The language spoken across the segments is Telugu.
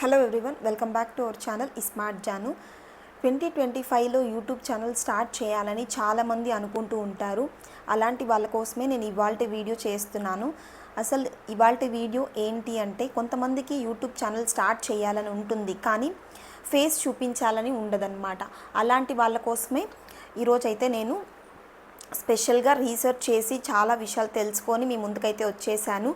Hello everyone welcome back to our channel smart Janu twenty twenty ఫైవ్లో యూట్యూబ్ ఛానల్ స్టార్ట్ చేయాలని చాలామంది అనుకుంటూ ఉంటారు. అలాంటి వాళ్ళ కోసమే నేను ఇవాళ వీడియో చేస్తున్నాను. అసలు ఇవాళ వీడియో ఏంటి అంటే కొంతమందికి యూట్యూబ్ ఛానల్ స్టార్ట్ చేయాలని ఉంటుంది కానీ ఫేస్ చూపించాలని ఉండదన్నమాట. అలాంటి వాళ్ళ కోసమే ఈరోజైతే నేను స్పెషల్గా రీసెర్చ్ చేసి చాలా విషయాలు తెలుసుకొని మీ ముందుకైతే వచ్చేసాను.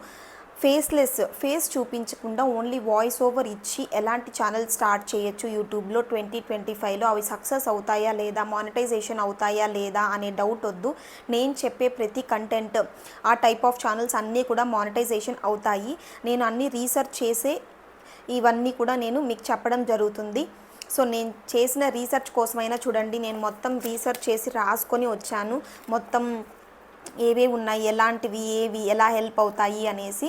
ఫేస్లెస్ ఫేస్ చూపించకుండా ఓన్లీ వాయిస్ ఓవర్ ఇచ్చి ఎలాంటి ఛానల్ స్టార్ట్ చేయొచ్చు? యూట్యూబ్లో ట్వంటీ ట్వంటీ ఫైవ్లో అవి సక్సెస్ అవుతాయా లేదా? మానిటైజేషన్ అవుతాయా లేదా అనే డౌట్ వద్దు. నేను చెప్పే ప్రతి కంటెంట్ ఆ టైప్ ఆఫ్ ఛానల్స్ అన్నీ కూడా మానిటైజేషన్ అవుతాయి. నేను అన్ని రీసెర్చ్ చేసే ఇవన్నీ కూడా నేను మీకు చెప్పడం జరుగుతుంది. సో నేను చేసిన రీసెర్చ్ కోసమైనా చూడండి. నేను మొత్తం రీసెర్చ్ చేసి రాసుకొని వచ్చాను. మొత్తం ఏవే ఉన్నాయి? ఎలాంటివి? ఏవి? ఎలా హెల్ప్ అవుతాయి? అనేసి.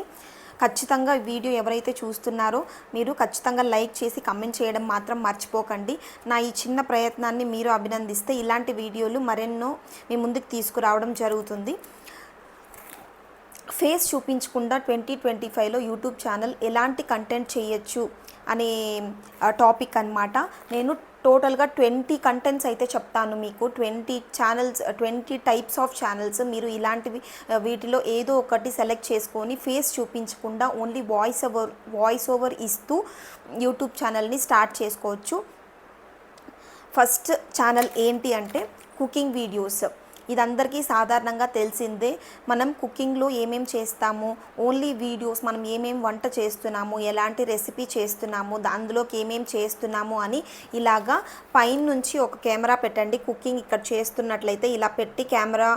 ఖచ్చితంగా వీడియో ఎవరైతే చూస్తున్నారో మీరు ఖచ్చితంగా లైక్ చేసి కమెంట్ చేయడం మాత్రం మర్చిపోకండి. నా ఈ చిన్న ప్రయత్నాన్ని మీరు అభినందిస్తే ఇలాంటి వీడియోలు మరెన్నో మీ ముందుకు తీసుకురావడం జరుగుతుంది. ఫేస్ చూపించకుండా ట్వంటీ ట్వంటీ ఫైవ్లో యూట్యూబ్ ఛానల్ ఎలాంటి కంటెంట్ చేయొచ్చు? అనే టాపిక్ అన్నమాట. నేను టోటల్గా ట్వంటీ కంటెంట్స్ అయితే చెప్తాను మీకు. Twenty channels twenty types of channels మీరు ఇలాంటివి వీటిలో ఏదో ఒకటి సెలెక్ట్ చేసుకొని ఫేస్ చూపించకుండా only voice over voice over ఇస్తూ యూట్యూబ్ ఛానల్ని స్టార్ట్ చేసుకోవచ్చు. ఫస్ట్ ఛానల్ ఏంటి అంటే కుకింగ్ వీడియోస్ ఇది అందరికీ సాధారణంగా తెలిసిందే మనం కుకింగ్లో ఏమేం చేస్తాము ఓన్లీ వీడియోస్ మనం ఏమేం వంట చేస్తున్నాము ఎలాంటి రెసిపీ చేస్తున్నాము అందులోకి ఏమేం చేస్తున్నాము అని ఇలాగా పైన నుంచి ఒక కెమెరా పెట్టండి. కుకింగ్ ఇక్కడ చేస్తున్నట్లయితే ఇలా పెట్టి కెమెరా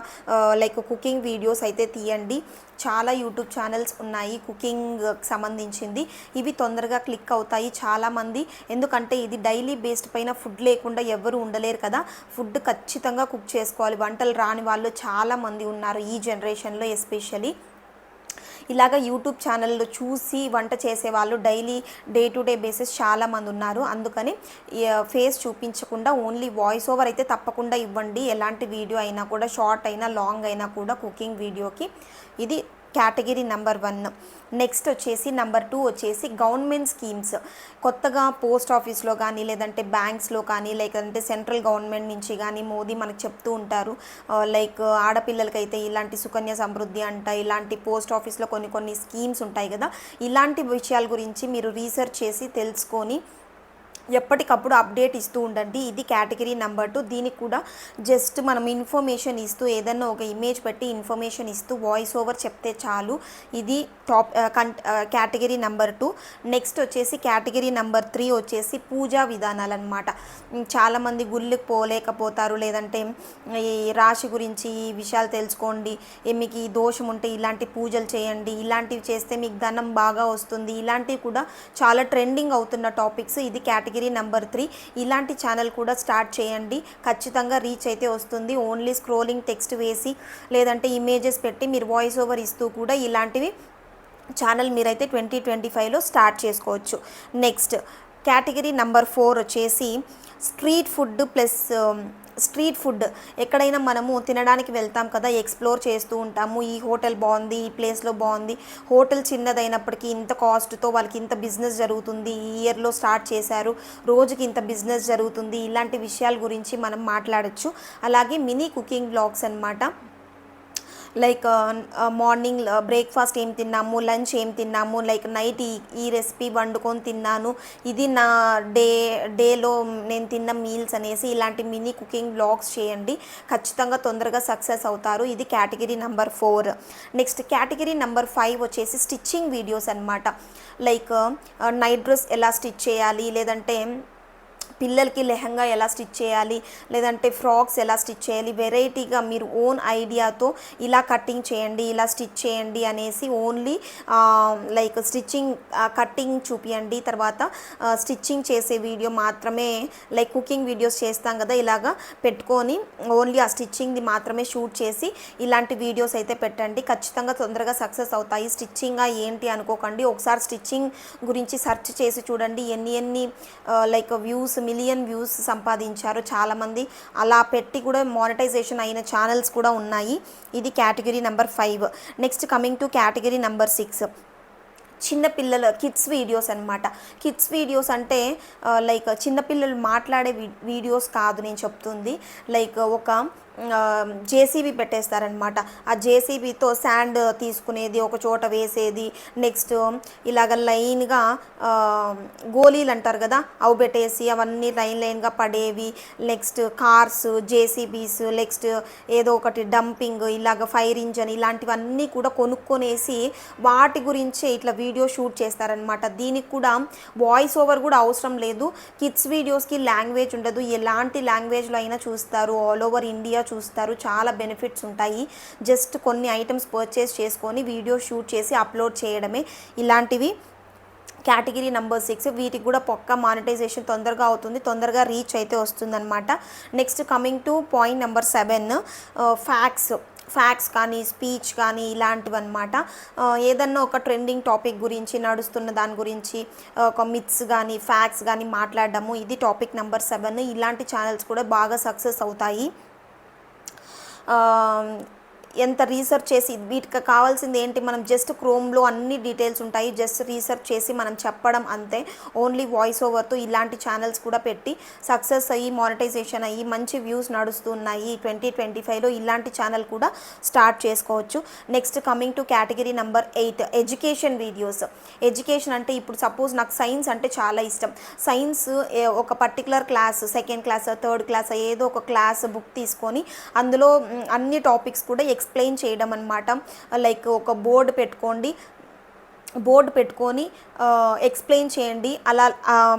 లైక్ కుకింగ్ వీడియోస్ అయితే తీయండి. చాలా యూట్యూబ్ ఛానల్స్ ఉన్నాయి కుకింగ్ సంబంధించింది. ఇవి తొందరగా క్లిక్ అవుతాయి చాలామంది. ఎందుకంటే ఇది డైలీ బేస్డ్ పైన ఫుడ్ లేకుండా ఎవరు ఉండలేరు కదా. ఫుడ్ ఖచ్చితంగా కుక్ చేసుకోవాలి. వంటలు రాని వాళ్ళు చాలామంది ఉన్నారు ఈ జనరేషన్లో ఎస్పెషలీ. ఇలాగ యూట్యూబ్ ఛానల్లో చూసి వంట చేసేవాళ్ళు daily day to day basis చాలామంది ఉన్నారు. అందుకని ఫేస్ చూపించకుండా ఓన్లీ వాయిస్ ఓవర్ అయితే తప్పకుండా ఇవ్వండి. ఎలాంటి వీడియో అయినా కూడా షార్ట్ అయినా లాంగ్ అయినా కూడా కుకింగ్ వీడియోకి. ఇది కేటగిరీ నెంబర్ వన్. నెక్స్ట్ వచ్చేసి నెంబర్ టూ వచ్చేసి గవర్నమెంట్ స్కీమ్స్. కొత్తగా పోస్ట్ ఆఫీస్లో కానీ లేదంటే బ్యాంక్స్లో కానీ లేదంటే సెంట్రల్ గవర్నమెంట్ నుంచి కానీ మోదీ మనకు చెప్తూ ఉంటారు. లైక్ ఆడపిల్లలకైతే ఇలాంటి సుకన్య సమృద్ధి అంట ఇలాంటి పోస్ట్ ఆఫీస్లో కొన్ని కొన్ని స్కీమ్స్ ఉంటాయి కదా. ఇలాంటి విషయాల గురించి మీరు రీసెర్చ్ చేసి తెలుసుకొని ఎప్పటికప్పుడు అప్డేట్ ఇస్తూ ఉండండి. ఇది కేటగిరీ నెంబర్ టూ. దీనికి కూడా జస్ట్ మనం ఇన్ఫర్మేషన్ ఇస్తూ ఏదన్నా ఒక ఇమేజ్ పెట్టి ఇన్ఫర్మేషన్ ఇస్తూ వాయిస్ ఓవర్ చెప్తే చాలు. ఇది టాప్ కన్ కేటగిరీ నెంబర్ టూ. నెక్స్ట్ వచ్చేసి కేటగిరీ నెంబర్ త్రీ వచ్చేసి పూజా విధానాలు అనమాట చాలామంది గుళ్ళకి పోలేకపోతారు. లేదంటే ఈ రాశి గురించి ఈ విషయాలు తెలుసుకోండి. మీకు ఈ దోషం ఉంటే ఇలాంటి పూజలు చేయండి. ఇలాంటివి చేస్తే మీకు ధనం బాగా వస్తుంది. ఇలాంటివి కూడా చాలా ట్రెండింగ్ అవుతున్న టాపిక్స్. ఇది కేటగిరీ నెంబర్ త్రీ. ఇలాంటి ఛానల్ కూడా స్టార్ట్ చేయండి. ఖచ్చితంగా రీచ్ అయితే వస్తుంది. ఓన్లీ స్క్రోలింగ్ టెక్స్ట్ వేసి లేదంటే ఇమేజెస్ పెట్టి మీరు వాయిస్ ఓవర్ ఇస్తూ కూడా ఇలాంటివి ఛానల్ మీరైతే ట్వంటీ ట్వంటీ ఫైవ్లో స్టార్ట్ చేసుకోవచ్చు. నెక్స్ట్ కేటగిరీ నెంబర్ ఫోర్ వచ్చేసి street food plus street food ఎక్కడైనా మనము తినడానికి వెళ్తాం కదా ఎక్స్ప్లోర్ చేస్తూ ఉంటాము. ఈ హోటల్ బాగుంది ఈ ప్లేస్లో బాగుంది. హోటల్ చిన్నదైనప్పటికీ ఇంత కాస్ట్తో వాళ్ళకి ఇంత బిజినెస్ జరుగుతుంది. ఈ ఇయర్లో స్టార్ట్ చేశారు. రోజుకి ఇంత బిజినెస్ జరుగుతుంది. ఇలాంటి విషయాల గురించి మనం మాట్లాడచ్చు. అలాగే మినీ కుకింగ్ బ్లాగ్స్ అన్నమాట. లైక్ మార్నింగ్ బ్రేక్ఫాస్ట్ ఏం తిన్నాము లంచ్ ఏం తిన్నాము లైక్ నైట్ ఈ ఈ రెసిపీ వండుకొని తిన్నాను. ఇది నా డే డేలో నేను తిన్న మీల్స్ అనేసి ఇలాంటి మినీ కుకింగ్ బ్లాగ్స్ చేయండి. ఖచ్చితంగా తొందరగా సక్సెస్ అవుతారు. ఇది category number four. Next category number five వచ్చేసి స్టిచ్చింగ్ వీడియోస్ అన్నమాట. లైక్ నైట్ డ్రెస్ ఎలా స్టిచ్ చేయాలి లేదంటే పిల్లలకి లెహంగా ఎలా స్టిచ్ చేయాలి లేదంటే ఫ్రాక్స్ ఎలా స్టిచ్ చేయాలి వెరైటీగా మీరు ఓన్ ఐడియాతో ఇలా కటింగ్ చేయండి ఇలా స్టిచ్ చేయండి అనేసి ఓన్లీ లైక్ స్టిచ్చింగ్ కటింగ్ చూపియండి. తర్వాత స్టిచ్చింగ్ చేసే వీడియో మాత్రమే లైక్ కుకింగ్ వీడియోస్ చేస్తాం కదా ఇలాగా పెట్టుకొని ఓన్లీ ఆ స్టిచ్చింగ్ది మాత్రమే షూట్ చేసి ఇలాంటి వీడియోస్ అయితే పెట్టండి. ఖచ్చితంగా తొందరగా సక్సెస్ అవుతాయి. స్టిచ్చింగ్గా ఏంటి అనుకోకండి. ఒకసారి స్టిచ్చింగ్ గురించి సెర్చ్ చేసి చూడండి. ఎన్ని ఎన్ని లైక్ వ్యూస్ మిలియన్ వ్యూస్ సంపాదించారు చాలామంది. అలా పెట్టి కూడా మానిటైజేషన్ అయిన ఛానల్స్ కూడా ఉన్నాయి. ఇది category number five next coming to category number six చిన్నపిల్లల కిడ్స్ వీడియోస్ అనమాట కిడ్స్ వీడియోస్ అంటే uh, లైక్ చిన్నపిల్లలు మాట్లాడే వీడియోస్ కాదు నేను చెప్తుంది. లైక్ ఒక జేసీబీ పెట్టేస్తారనమాట ఆ జేసీబీతో శాండ్ తీసుకునేది ఒక చోట వేసేది నెక్స్ట్ ఇలాగ లైన్గా గోళీలు అంటారు కదా అవి పెట్టేసి అవన్నీ లైన్ లైన్గా పడేవి. నెక్స్ట్ కార్స్ జేసీబీస్ నెక్స్ట్ ఏదో ఒకటి డంపింగ్ ఇలాగ ఫైర్ ఇంజన్ ఇలాంటివన్నీ కూడా కొనుక్కొనేసి వాటి గురించే ఇట్లా వీడియో షూట్ చేస్తారనమాట దీనికి కూడా వాయిస్ ఓవర్ కూడా అవసరం లేదు. కిడ్స్ వీడియోస్కి లాంగ్వేజ్ ఉండదు. ఎలాంటి లాంగ్వేజ్లో అయినా చూస్తారు. ఆల్ ఓవర్ ఇండియా చూస్తారు. చాలా బెనిఫిట్స్ ఉంటాయి. జస్ట్ కొన్ని ఐటమ్స్ పర్చేస్ చేసుకొని వీడియో షూట్ చేసి అప్లోడ్ చేయడమే. ఇలాంటివి కేటగిరీ నెంబర్ సిక్స్ వీటికి కూడా పక్క మానిటైజేషన్ తొందరగా అవుతుంది. తొందరగా రీచ్ అయితే వస్తుందన్నమాట. Next coming to point number seven facts facts కానీ స్పీచ్ కానీ ఇలాంటివి అనమాట uh, ఏదన్నా ఒక ట్రెండింగ్ టాపిక్ గురించి నడుస్తున్న దాని గురించి uh, ఒక మిత్స్ కానీ ఫ్యాక్స్ కానీ మాట్లాడడము. ఇది టాపిక్ నెంబర్ సెవెన్ ఇలాంటి ఛానల్స్ కూడా బాగా సక్సెస్ అవుతాయి. ఆ, ఎంత రీసెర్చ్ చేసి వీటికి కావాల్సింది ఏంటి? మనం జస్ట్ క్రోమ్లో అన్ని డీటెయిల్స్ ఉంటాయి. జస్ట్ రీసెర్చ్ చేసి మనం చెప్పడం అంతే. ఓన్లీ వాయిస్ ఓవర్తో ఇలాంటి ఛానల్స్ కూడా పెట్టి సక్సెస్ అయ్యి మానిటైజేషన్ అయ్యి మంచి వ్యూస్ నడుస్తున్నాయి. ట్వంటీ ట్వంటీ ఫైవ్లో ఇలాంటి ఛానల్ కూడా స్టార్ట్ చేసుకోవచ్చు. Next coming to category number eight education videos education అంటే ఇప్పుడు సపోజ్ నాకు సైన్స్ అంటే చాలా ఇష్టం. సైన్స్ ఒక particular class second class third class ఏదో ఒక క్లాస్ బుక్ తీసుకొని అందులో అన్ని టాపిక్స్ కూడా ఎక్స్ ఎక్స్ప్లెయిన్ చేయడం అనమాట లైక్ ఒక బోర్డు పెట్టుకోండి. బోర్డు పెట్టుకొని ఎక్స్ప్లెయిన్ చేయండి. అలా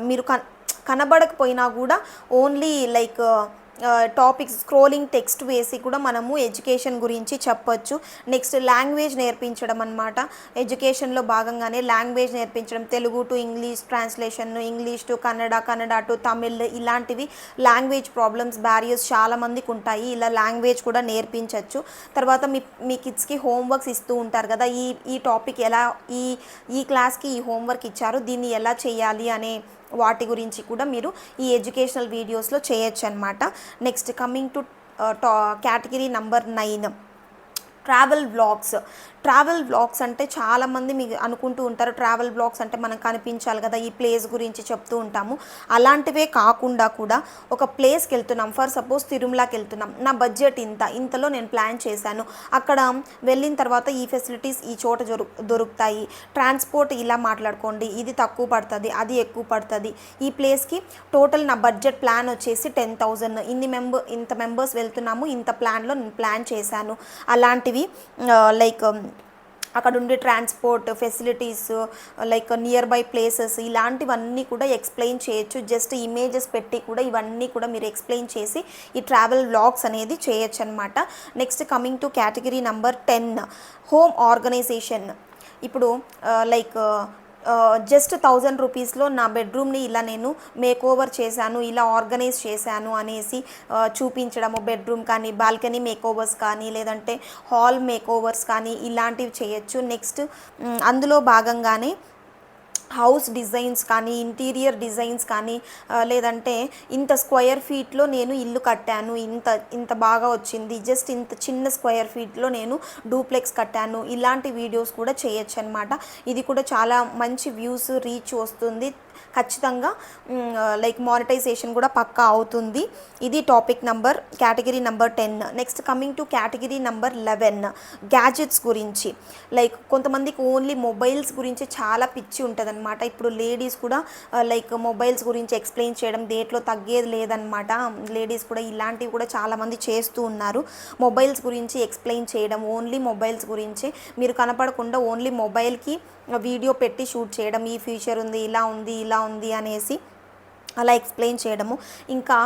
మీరు కన్ కనబడకపోయినా కూడా only like topics scrolling text వేసి కూడా మనము ఎడ్యుకేషన్ గురించి చెప్పొచ్చు. నెక్స్ట్ లాంగ్వేజ్ నేర్పించడం అనమాట ఎడ్యుకేషన్లో భాగంగానే లాంగ్వేజ్ నేర్పించడం Telugu to English translation English to Kannada Kannada to Tamil ఇలాంటివి లాంగ్వేజ్ ప్రాబ్లమ్స్ బ్యారియర్స్ చాలామందికి ఉంటాయి. ఇలా లాంగ్వేజ్ కూడా నేర్పించవచ్చు తర్వాత మీ మీ కిడ్స్కి హోంవర్క్స్ ఇస్తూ ఉంటారు కదా ఈ ఈ టాపిక్ ఎలా ఈ ఈ క్లాస్కి ఈ హోంవర్క్ ఇచ్చారు దీన్ని ఎలా చేయాలి అనే వాటి గురించి కూడా మీరు ఈ ఎడ్యుకేషనల్ వీడియోస్లో చేయొచ్చు అనమాట నెక్స్ట్ కమింగ్ టు టా category number nine. Travel vlogs. Travel blogs అంటే చాలామంది మీకు అనుకుంటూ ఉంటారు. ట్రావెల్ బ్లాగ్స్ అంటే మనం కనిపించాలి కదా ఈ ప్లేస్ గురించి చెప్తూ ఉంటాము. అలాంటివే కాకుండా కూడా ఒక ప్లేస్కి వెళ్తున్నాం. ఫర్ సపోజ్ తిరుమలకి వెళ్తున్నాం. నా బడ్జెట్ ఇంత ఇంతలో నేను ప్లాన్ చేశాను. అక్కడ వెళ్ళిన తర్వాత ఈ ఫెసిలిటీస్ ఈ చోట దొరుకుతాయి. ట్రాన్స్పోర్ట్ ఇలా మాట్లాడుకోండి. ఇది తక్కువ పడుతుంది అది ఎక్కువ పడుతుంది. ఈ ప్లేస్కి టోటల్ నా బడ్జెట్ ప్లాన్ వచ్చేసి టెన్ థౌజండ్. ఇన్ని మెంబర్ ఇంత మెంబర్స్ వెళ్తున్నాము. ఇంత ప్లాన్లో నేను ప్లాన్ చేశాను. అలాంటివి లైక్ అక్కడ ఉండే transport facilities like nearby places ఇలాంటివన్నీ కూడా ఎక్స్ప్లెయిన్ చేయొచ్చు. జస్ట్ ఇమేజెస్ పెట్టి కూడా ఇవన్నీ కూడా మీరు ఎక్స్ప్లెయిన్ చేసి ఈ ట్రావెల్ బ్లాగ్స్ అనేది చేయొచ్చు అనమాట next coming to category number ten home organization ఇప్పుడు uh, లైక్ జస్ట్ థౌజండ్ రూపీస్లో నా బెడ్రూమ్ని ఇలా నేను మేక్ ఓవర్ చేశాను ఇలా ఆర్గనైజ్ చేశాను అనేసి చూపించడము బెడ్రూమ్ కానీ బాల్కనీ మేక్ ఓవర్స్ కానీ లేదంటే హాల్ మేక్ ఓవర్స్ కానీ ఇలాంటివి చేయొచ్చు. నెక్స్ట్ అందులో భాగంగానే హౌస్ డిజైన్స్ కానీ ఇంటీరియర్ డిజైన్స్ కానీ లేదంటే ఇంత స్క్వయర్ ఫీట్లో నేను ఇల్లు కట్టాను ఇంత ఇంత బాగా వచ్చింది జస్ట్ ఇంత చిన్న స్క్వయర్ ఫీట్లో నేను డూప్లెక్స్ కట్టాను ఇలాంటి వీడియోస్ కూడా చేయొచ్చు అనమాట ఇది కూడా చాలా మంచి వ్యూస్ రీచ్ వస్తుంది. ఖచ్చితంగా లైక్ మానిటైజేషన్ కూడా పక్కా అవుతుంది. ఇది topic number category number ten next coming to category number eleven gadgets గురించి. లైక్ కొంతమందికి ఓన్లీ మొబైల్స్ గురించి చాలా పిచ్చి ఉంటుందన్నమాట. ఇప్పుడు లేడీస్ కూడా లైక్ మొబైల్స్ గురించి ఎక్స్ప్లెయిన్ చేయడం దేంట్లో తగ్గేది లేదనమాట లేడీస్ కూడా ఇలాంటివి కూడా చాలామంది చేస్తూ ఉన్నారు. మొబైల్స్ గురించి ఎక్స్ప్లెయిన్ చేయడం ఓన్లీ మొబైల్స్ గురించి. మీరు కనపడకుండా ఓన్లీ మొబైల్కి వీడియో పెట్టి షూట్ చేయడం ఈ ఫీచర్ ఉంది ఇలా ఉంది ఇలా ఉంది అనేసి అలా ఎక్స్ప్లెయిన్ చేయడము. ఇంకా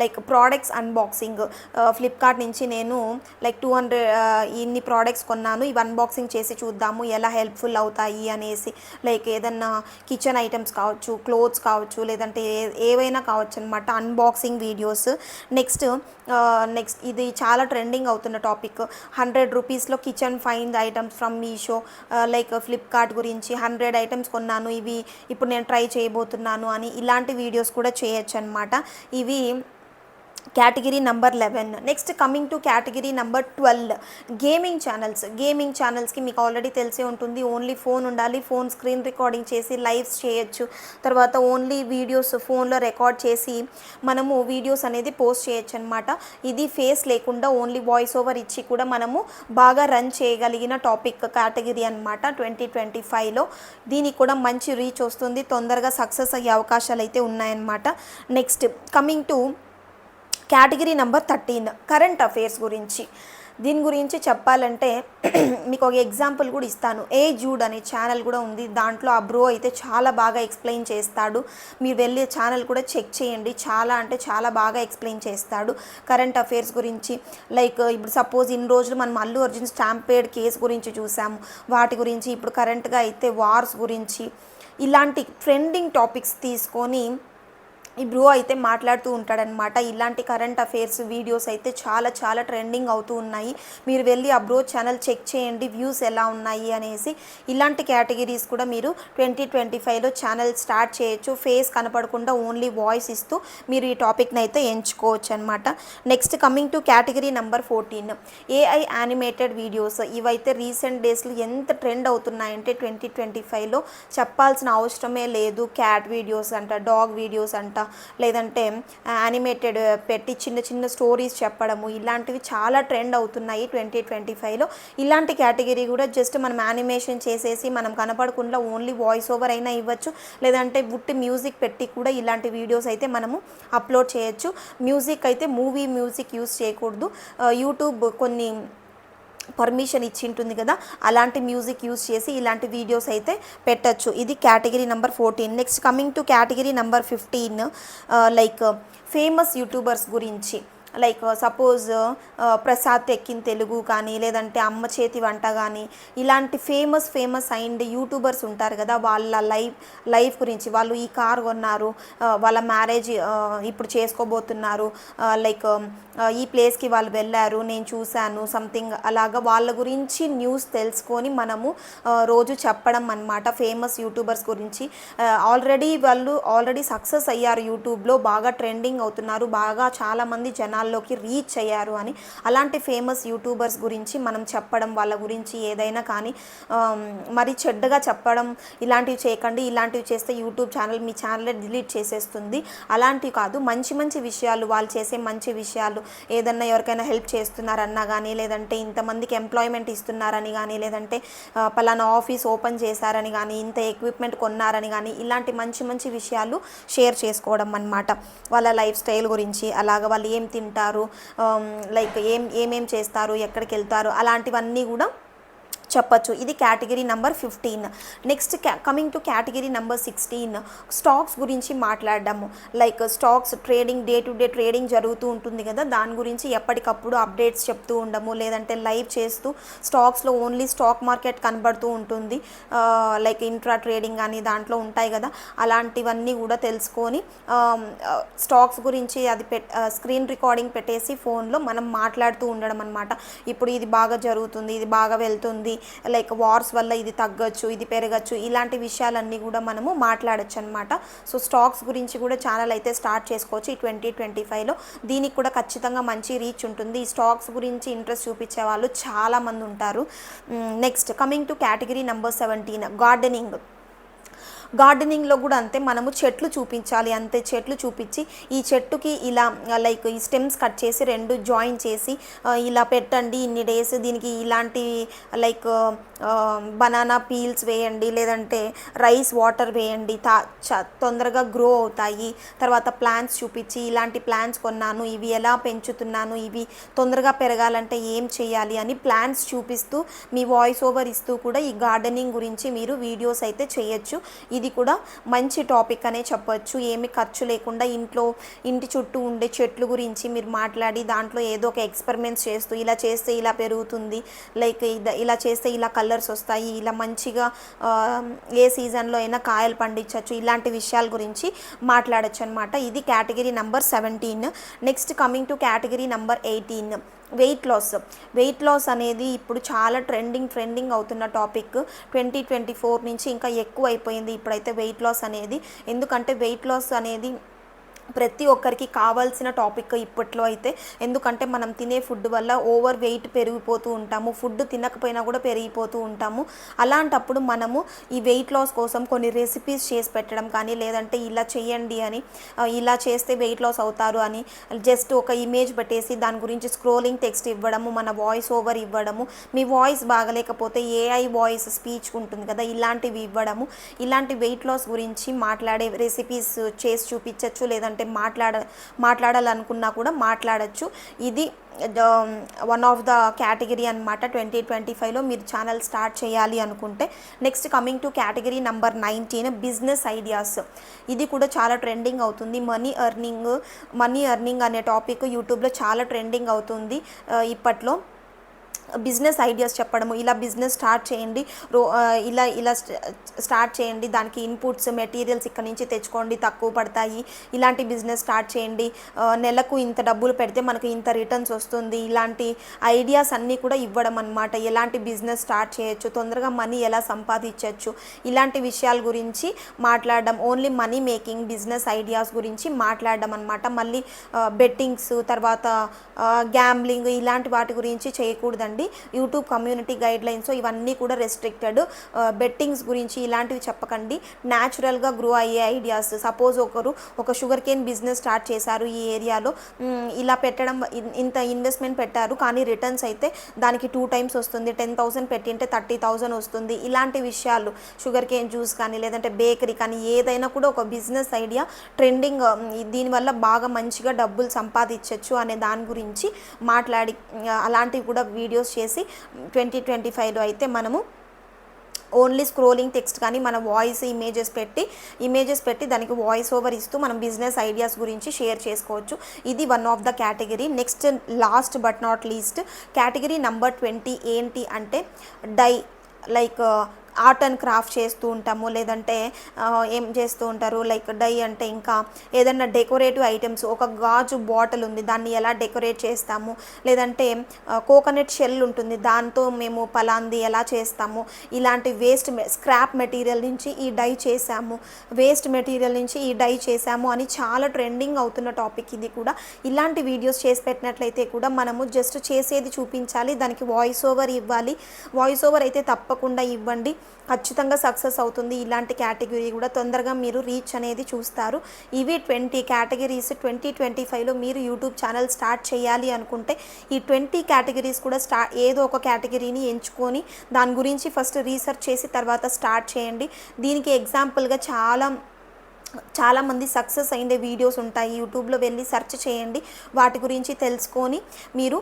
లైక్ ప్రోడక్ట్స్ అన్బాక్సింగ్ ఫ్లిప్కార్ట్ నుంచి నేను లైక్ టూ హండ్రెడ్ ఇన్ని ప్రోడక్ట్స్ కొన్నాను. ఇవి అన్బాక్సింగ్ చేసి చూద్దాము ఎలా హెల్ప్ఫుల్ అవుతాయి అనేసి లైక్ ఏదన్నా కిచెన్ ఐటమ్స్ కావచ్చు క్లోత్స్ కావచ్చు లేదంటే ఏ ఏవైనా కావచ్చు అనమాట అన్బాక్సింగ్ వీడియోస్ నెక్స్ట్ నెక్స్ట్ ఇది చాలా ట్రెండింగ్ అవుతున్న టాపిక్ హండ్రెడ్ రూపీస్లో kitchen fine items from Meesho like Flipkart గురించి హండ్రెడ్ ఐటమ్స్ కొన్నాను. ఇవి ఇప్పుడు నేను ట్రై చేయబోతున్నాను అని ఇలాంటి వీడియోస్ వీడియోస్ కూడా చేయొచ్చు అనమాట ఇవి category number eleven. Next coming to category number twelve. Gaming channels. Gaming ఛానల్స్కి మీకు ఆల్రెడీ తెలిసే ఉంటుంది. ఓన్లీ ఫోన్ ఉండాలి. ఫోన్ స్క్రీన్ రికార్డింగ్ చేసి లైవ్స్ చేయొచ్చు. తర్వాత ఓన్లీ వీడియోస్ ఫోన్లో రికార్డ్ చేసి మనము వీడియోస్ అనేది పోస్ట్ చేయొచ్చు అనమాట ఇది ఫేస్ లేకుండా ఓన్లీ వాయిస్ ఓవర్ ఇచ్చి కూడా మనము బాగా రన్ చేయగలిగిన టాపిక్ కేటగిరీ అనమాట ట్వంటీ ట్వంటీ ఫైవ్లో. దీనికి కూడా మంచి రీచ్ వస్తుంది. తొందరగా సక్సెస్ అయ్యే అవకాశాలు అయితే ఉన్నాయన్నమాట. Next coming to category number thirteen current affairs గురించి. దీని గురించి చెప్పాలంటే మీకు ఒక ఎగ్జాంపుల్ కూడా ఇస్తాను. ఏ జూడ్ అనే ఛానల్ కూడా ఉంది. దాంట్లో ఆ బ్రో అయితే చాలా బాగా ఎక్స్ప్లెయిన్ చేస్తాడు. మీరు వెళ్ళే ఛానల్ కూడా చెక్ చేయండి. చాలా అంటే చాలా బాగా ఎక్స్ప్లెయిన్ చేస్తాడు కరెంట్ అఫైర్స్ గురించి. లైక్ ఇప్పుడు సపోజ్ ఇన్ని రోజులు మనం అల్లు అర్జున్ స్టాంపేడ్ కేసు గురించి చూసాము. వాటి గురించి ఇప్పుడు కరెంట్గా అయితే వార్స్ గురించి. ఇలాంటి ట్రెండింగ్ టాపిక్స్ తీసుకొని ఈ బ్రో అయితే మాట్లాడుతూ ఉంటాడనమాట ఇలాంటి కరెంట్ అఫైర్స్ వీడియోస్ అయితే చాలా చాలా ట్రెండింగ్ అవుతూ ఉన్నాయి. మీరు వెళ్ళి ఆ బ్రో ఛానల్ చెక్ చేయండి వ్యూస్ ఎలా ఉన్నాయి అనేసి. ఇలాంటి కేటగిరీస్ కూడా మీరు ట్వంటీ ట్వంటీ ఫైవ్లో ఛానల్ స్టార్ట్ చేయొచ్చు. ఫేస్ కనపడకుండా ఓన్లీ వాయిస్ ఇస్తూ మీరు ఈ టాపిక్ని అయితే ఎంచుకోవచ్చు అనమాట next coming to category number fourteen AI animated videos ఇవైతే రీసెంట్ డేస్లో ఎంత ట్రెండ్ అవుతున్నాయంటే ట్వంటీ ట్వంటీ ఫైవ్లో చెప్పాల్సిన అవసరమే లేదు. క్యాట్ వీడియోస్ అంట డాగ్ వీడియోస్ అంట లేదంటే యానిమేటెడ్ పెట్టి చిన్న చిన్న స్టోరీస్ చెప్పడము ఇలాంటివి చాలా ట్రెండ్ అవుతున్నాయి ట్వంటీ ట్వంటీ ఫైవ్లో. ఇలాంటి కేటగిరీ కూడా జస్ట్ మనం యానిమేషన్ చేసేసి మనం కనపడకుండా ఓన్లీ వాయిస్ ఓవర్ అయినా ఇవ్వచ్చు. లేదంటే ఉట్టి మ్యూజిక్ పెట్టి కూడా ఇలాంటి వీడియోస్ అయితే మనము అప్లోడ్ చేయొచ్చు. మ్యూజిక్ అయితే మూవీ మ్యూజిక్ యూస్ చేయకూడదు. యూట్యూబ్ కొన్ని పర్మిషన్ ఇచ్చి ఉంటుంది కదా అలాంటి మ్యూజిక్ యూజ్ చేసి ఇలాంటి వీడియోస్ అయితే పెట్టచ్చు. ఇది category number fourteen next coming to category number fifteen like famous YouTubers గురించి. Like suppose Prasad tech in Telugu కానీ లేదంటే అమ్మ చేతి వంట కానీ ఇలాంటి ఫేమస్ ఫేమస్ అయిన యూట్యూబర్స్ ఉంటారు కదా వాళ్ళ లైఫ్ లైఫ్ గురించి. వాళ్ళు ఈ కార్ కొన్నారు వాళ్ళ మ్యారేజ్ ఇప్పుడు చేసుకోబోతున్నారు లైక్ ఈ ప్లేస్కి వాళ్ళు వెళ్ళారు నేను చూశాను సంథింగ్ అలాగా. వాళ్ళ గురించి న్యూస్ తెలుసుకొని మనము రోజు చెప్పడం అన్నమాట ఫేమస్ యూట్యూబర్స్ గురించి. ఆల్రెడీ వాళ్ళు ఆల్రెడీ సక్సెస్ అయ్యారు యూట్యూబ్లో బాగా ట్రెండింగ్ అవుతున్నారు బాగా చాలామంది జనాలు జనాల్లోకి రీచ్ అయ్యారు అని. అలాంటి ఫేమస్ యూట్యూబర్స్ గురించి మనం చెప్పడం వాళ్ళ గురించి ఏదైనా కానీ మరి చెడ్డగా చెప్పడం ఇలాంటివి చేయకండి ఇలాంటివి చేస్తే యూట్యూబ్ ఛానల్ మీ ఛానల్ డిలీట్ చేసేస్తుంది. అలాంటివి కాదు మంచి మంచి విషయాలు వాళ్ళు చేసే మంచి విషయాలు ఏదన్నా ఎవరికైనా హెల్ప్ చేస్తున్నారన్నా కానీ లేదంటే ఇంతమందికి ఎంప్లాయ్మెంట్ ఇస్తున్నారని కానీ లేదంటే పలానా ఆఫీస్ ఓపెన్ చేశారని కానీ ఇంత ఎక్విప్మెంట్ కొన్నారని కానీ ఇలాంటి మంచి మంచి విషయాలు షేర్ చేసుకోవడం అన్నమాట. వాళ్ళ లైఫ్ స్టైల్ గురించి అలాగ వాళ్ళు ఏం తింటారు లైక్ ఏం ఏమేం చేస్తారు ఎక్కడికి వెళ్తారు అలాంటివన్నీ కూడా చెప్పచ్చు. ఇది category number fifteen. Next coming to category number sixteen. Stocks గురించి మాట్లాడము. Like stocks trading day to day trading జరుగుతూ ఉంటుంది కదా. దాని గురించి ఎప్పటికప్పుడు అప్డేట్స్ చెప్తూ ఉండము. లేదంటే లైవ్ చేస్తూ స్టాక్స్లో ఓన్లీ స్టాక్ మార్కెట్ కనబడుతూ ఉంటుంది. లైక్ ఇంట్రా ట్రేడింగ్ అని దాంట్లో ఉంటాయి కదా. అలాంటివన్నీ కూడా తెలుసుకొని స్టాక్స్ గురించి అది పెట్ స్క్రీన్ రికార్డింగ్ పెట్టేసి ఫోన్లో మనం మాట్లాడుతూ ఉండడం అనమాట ఇప్పుడు ఇది బాగా జరుగుతుంది ఇది బాగా వెళ్తుంది లైక్ వార్స్ వల్ల ఇది తగ్గొచ్చు ఇది పెరగచ్చు ఇలాంటి విషయాలన్నీ కూడా మనము మాట్లాడచ్చు అనమాట సో స్టాక్స్ గురించి కూడా ఛానల్ అయితే స్టార్ట్ చేసుకోవచ్చు ఈ ట్వంటీ ట్వంటీ ఫైవ్లో దీనికి కూడా ఖచ్చితంగా మంచి రీచ్ ఉంటుంది. ఈ స్టాక్స్ గురించి ఇంట్రెస్ట్ చూపించే వాళ్ళు చాలామంది ఉంటారు. Next coming to category number seventeen gardening. గార్డెనింగ్లో కూడా అంతే మనము చెట్లు చూపించాలి అంతే చెట్లు చూపించి ఈ చెట్టుకి ఇలా లైక్ ఈ స్టెమ్స్ కట్ చేసి రెండు జాయిన్ చేసి ఇలా పెట్టండి ఇన్ని డేస్ దీనికి ఇలాంటి లైక్ బనానా పీల్స్ వేయండి లేదంటే రైస్ వాటర్ వేయండి తా చ- తొందరగా గ్రో అవుతాయి. తర్వాత ప్లాంట్స్ చూపించి ఇలాంటి ప్లాంట్స్ కొన్నాను ఇవి ఎలా పెంచుతున్నాను ఇవి తొందరగా పెరగాలంటే ఏం చేయాలి అని ప్లాంట్స్ చూపిస్తూ మీ వాయిస్ ఓవర్ ఇస్తూ కూడా ఈ గార్డెనింగ్ గురించి మీరు వీడియోస్ అయితే చేయొచ్చు. ఇది కూడా మంచి టాపిక్ అనే చెప్పొచ్చు. ఏమి ఖర్చు లేకుండా ఇంట్లో ఇంటి చుట్టూ ఉండే చెట్లు గురించి మీరు మాట్లాడి దాంట్లో ఏదో ఒక ఎక్స్పెరిమెంట్స్ చేస్తూ ఇలా చేస్తే ఇలా పెరుగుతుంది లైక్ ఇలా చేస్తే ఇలా కలర్స్ వస్తాయి ఇలా మంచిగా ఏ సీజన్లో అయినా కాయలు పండించవచ్చు ఇలాంటి విషయాల గురించి మాట్లాడచ్చు అనమాట ఇది category number seventeen next coming to category number eighteen weight loss weight loss అనేది ఇప్పుడు చాలా ట్రెండింగ్ ట్రెండింగ్ అవుతున్న టాపిక్ ట్వంటీ ట్వంటీ ఫోర్ నుంచి ఇంకా ఎక్కువ అయిపోయింది ఇప్పుడైతే వెయిట్ లాస్ అనేది. ఎందుకంటే వెయిట్ లాస్ అనేది ప్రతి ఒక్కరికి కావాల్సిన టాపిక్ ఇప్పట్లో అయితే. ఎందుకంటే మనం తినే ఫుడ్ వల్ల ఓవర్ వెయిట్ పెరిగిపోతూ ఉంటాము. ఫుడ్ తినకపోయినా కూడా పెరిగిపోతూ ఉంటాము. అలాంటప్పుడు మనము ఈ వెయిట్ లాస్ కోసం కొన్ని రెసిపీస్ చేసి పెట్టడం కానీ లేదంటే ఇలా చేయండి అని ఇలా చేస్తే వెయిట్ లాస్ అవుతారు అని జస్ట్ ఒక ఇమేజ్ పెట్టేసి దాని గురించి స్క్రోలింగ్ టెక్స్ట్ ఇవ్వడము మన వాయిస్ ఓవర్ ఇవ్వడము మీ వాయిస్ బాగలేకపోతే ఏఐ వాయిస్ స్పీచ్ ఉంటుంది కదా ఇలాంటివి ఇవ్వడము. ఇలాంటి వెయిట్ లాస్ గురించి మాట్లాడే రెసిపీస్ చేసి చూపించవచ్చు లేదంటే అంటే మాట్లాడ మాట్లాడాలనుకున్నా కూడా మాట్లాడచ్చు. ఇది వన్ ఆఫ్ ద కేటగిరీ అనమాట ట్వంటీ ట్వంటీ ఫైవ్లో మీరు ఛానల్ స్టార్ట్ చేయాలి అనుకుంటే. Next coming to category number nineteen business ideas. ఇది కూడా చాలా ట్రెండింగ్ అవుతుంది. మనీ ఎర్నింగ్ మనీ ఎర్నింగ్ అనే టాపిక్ యూట్యూబ్లో చాలా ట్రెండింగ్ అవుతుంది. ఇప్పట్లో. బిజినెస్ ఐడియాస్ చెప్పడము ఇలా బిజినెస్ స్టార్ట్ చేయండి రో ఇలా ఇలా స్టార్ట్ చేయండి దానికి ఇన్పుట్స్ మెటీరియల్స్ ఇక్కడ నుంచి తెచ్చుకోండి తక్కువ పడతాయి ఇలాంటి బిజినెస్ స్టార్ట్ చేయండి. నెలకు ఇంత డబ్బులు పెడితే మనకు ఇంత రిటర్న్స్ వస్తుంది ఇలాంటి ఐడియాస్ అన్నీ కూడా ఇవ్వడం అనమాట ఎలాంటి బిజినెస్ స్టార్ట్ చేయొచ్చు తొందరగా మనీ ఎలా సంపాదించవచ్చు ఇలాంటి విషయాల గురించి మాట్లాడడం only money making business ideas గురించి మాట్లాడడం అనమాట మళ్ళీ బెట్టింగ్స్ తర్వాత గ్యాంబ్లింగ్ ఇలాంటి వాటి గురించి చేయకూడదండి. యూట్యూబ్ కమ్యూనిటీ గైడ్లైన్స్ ఇవన్నీ కూడా రెస్ట్రిక్టెడ్ బెట్టింగ్స్ గురించి ఇలాంటివి చెప్పకండి. న్యాచురల్గా గ్రో అయ్యే ఐడియాస్ సపోజ్ ఒకరు ఒక షుగర్ కేన్ బిజినెస్ స్టార్ట్ చేశారు ఈ ఏరియాలో. ఇలా పెట్టడం ఇంత ఇన్వెస్ట్మెంట్ పెట్టారు కానీ రిటర్న్స్ అయితే దానికి టూ టైమ్స్ వస్తుంది. టెన్ థౌసండ్ పెట్టింటే థర్టీ థౌసండ్ వస్తుంది. ఇలాంటి విషయాలు. షుగర్ కేన్ జ్యూస్ కానీ లేదంటే బేకరీ కానీ ఏదైనా కూడా ఒక బిజినెస్ ఐడియా ట్రెండింగ్ దీనివల్ల బాగా మంచిగా డబ్బులు సంపాదించవచ్చు అనే దాని గురించి మాట్లాడి అలాంటివి కూడా వీడియోస్ చేసి ట్వంటీ ట్వంటీ ఫైవ్లో అయితే మనము ఓన్లీ స్క్రోలింగ్ టెక్స్ట్ కానీ మన వాయిస్ ఇమేజెస్ పెట్టి ఇమేజెస్ పెట్టి దానికి వాయిస్ ఓవర్ ఇస్తూ మనం బిజినెస్ ఐడియాస్ గురించి షేర్ చేసుకోవచ్చు. ఇది one of the category. Next last but not least category number twenty ఏంటి అంటే DIY like art and craft చేస్తూ ఉంటాము లేదంటే ఏం చేస్తూ ఉంటారు? లైక్ డై అంటే ఇంకా ఏదైనా డెకరేటివ్ ఐటమ్స్ ఒక గాజు బాటిల్ ఉంది దాన్ని ఎలా డెకరేట్ చేస్తాము? లేదంటే కోకోనట్ షెల్ ఉంటుంది దాంతో మేము పలాంది ఎలా చేస్తాము? ఇలాంటి వేస్ట్ స్క్రాప్ మెటీరియల్ నుంచి ఈ డై చేసాము వేస్ట్ మెటీరియల్ నుంచి ఈ డై చేసాము అని చాలా ట్రెండింగ్ అవుతున్న టాపిక్ ఇది కూడా. ఇలాంటి వీడియోస్ చేసి పెట్టినట్లయితే కూడా మనము జస్ట్ చేసేది చూపించాలి దానికి వాయిస్ ఓవర్ ఇవ్వాలి. వాయిస్ ఓవర్ అయితే తప్పకుండా ఇవ్వండి. ఖచ్చితంగా సక్సెస్ అవుతుంది. ఇలాంటి కేటగిరీ కూడా తొందరగా మీరు రీచ్ అనేది చూస్తారు. ఇవి ట్వంటీ కేటగిరీస్ ట్వంటీ ట్వంటీ ఫైవ్లో మీరు యూట్యూబ్ ఛానల్ స్టార్ట్ చేయాలి అనుకుంటే ఈ ట్వంటీ కేటగిరీస్ కూడా స్టా ఏదో ఒక కేటగిరీని ఎంచుకొని దాని గురించి ఫస్ట్ రీసెర్చ్ చేసి తర్వాత స్టార్ట్ చేయండి. దీనికి ఎగ్జాంపుల్గా చాలా చాలామంది సక్సెస్ అయిండే వీడియోస్ ఉంటాయి. యూట్యూబ్లో వెళ్ళి సెర్చ్ చేయండి. వాటి గురించి తెలుసుకొని మీరు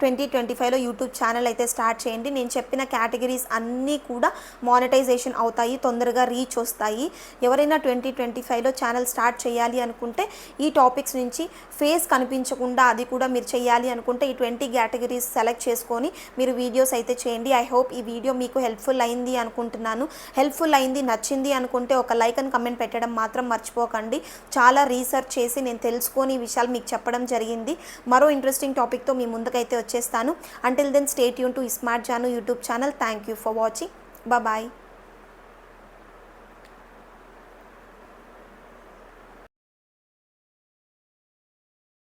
ట్వంటీ ట్వంటీ ఫైవ్లో యూట్యూబ్ ఛానల్ అయితే స్టార్ట్ చేయండి. నేను చెప్పిన కేటగిరీస్ అన్నీ కూడా మానిటైజేషన్ అవుతాయి తొందరగా రీచ్ వస్తాయి. ఎవరైనా ట్వంటీ ట్వంటీ ఫైవ్లో ఛానల్ స్టార్ట్ చేయాలి అనుకుంటే ఈ టాపిక్స్ నుంచి ఫేస్ కనిపించకుండా అది కూడా మీరు చేయాలి అనుకుంటే ఈ ట్వంటీ కేటగిరీస్ సెలెక్ట్ చేసుకొని మీరు వీడియోస్ అయితే చేయండి. ఐ హోప్ ఈ వీడియో మీకు హెల్ప్ఫుల్ అయింది అనుకుంటున్నాను. హెల్ప్ఫుల్ అయింది నచ్చింది అనుకుంటే ఒక లైక్ అండ్ కమెంట్ పెట్టడం మాత్రం మర్చిపోకండి. చాలా రీసెర్చ్ చేసి నేను తెలుసుకొని ఈ విషయాలు మీకు చెప్పడం జరిగింది. మరో ఇంట్రెస్టింగ్ టాపిక్తో మీ ముందుకైతే వచ్చేస్తాను. Until then stay Yoon to smart Jaanu YouTube channel thank you for watching bye